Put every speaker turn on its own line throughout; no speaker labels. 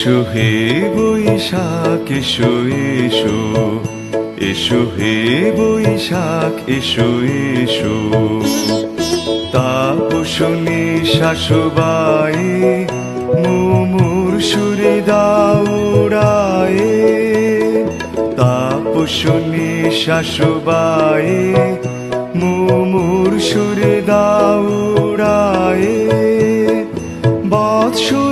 এসো হে বৈশাখ এসো এসো। এসো হে বৈশাখ এসো এসো। তাপসনী শাশুবাই, মুমুর সুরে দাউড়ায় তাপসনী শাশুবাই, মুমুর সুরে দাউড়ায় বৎসরের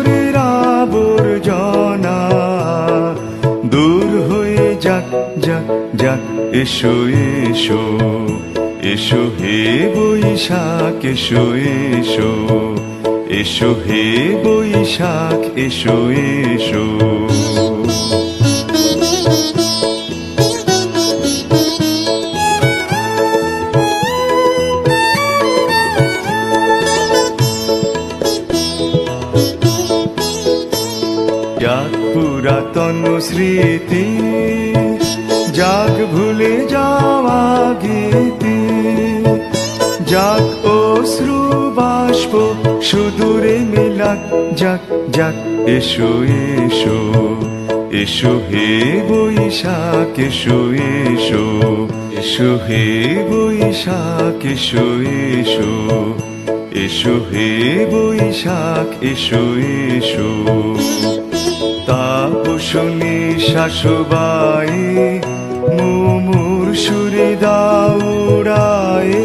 যাক যাক এসো এসো। এসো হে বৈশাখ, এসো এসো। এসো হে বৈশাখ, এসো এসো। পুরাতন স্মৃতি। যাক ভুলে যাওয়া গীতি, যাক অশ্রু বাষ্প, সুদূরে মিলাক, যাক যাক, এসো এসো এসো হে বৈশাখ, এসো এসো এসো হে বৈশাখ, এসো এসো এসো হে বৈশাখ, এসো এসো। তাপসনী শাশুবাই মুমুর সুরে দাউড়ায়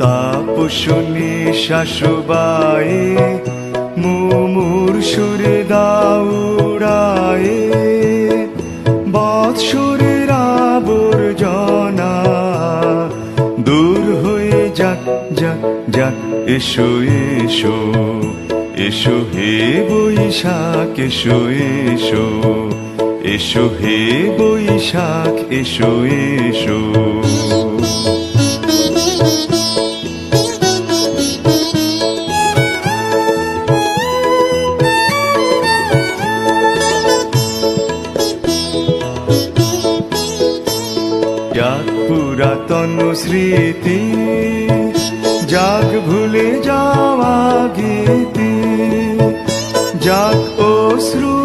তাপসনী শাশুবাই মুমুর সুরে দাউড়ায় বৎসরের আবর্জনা দূর হয়ে যাক যাক যাক, এসো এসো এসো হে বৈশাখ, এসো এসো এসো হে বৈশাখ এসো এসো। পুরাতন স্মৃতি যাক ভুলে যাওয়া গীতি যাক অশ্রু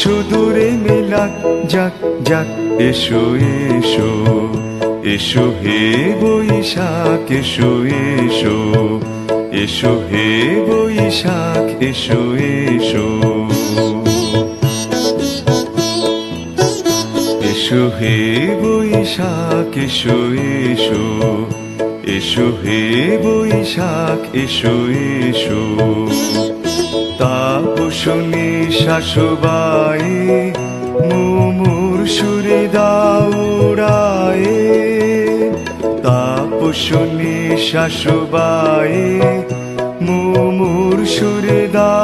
সুদূরে মিলাক যাক যাক, এসো এসো এসো হে বৈশাখ, এসো এসো এসো হে বৈশাখ, এসো এসো। এসো হে বৈশাখ, এসো এসো এসো হে বৈশাখ, এসো এসো। তাপসনী শাশুবাই মুমুর সুরে দাউড়ায় তাপসনী শাশুবাই মুমুর সুরে দা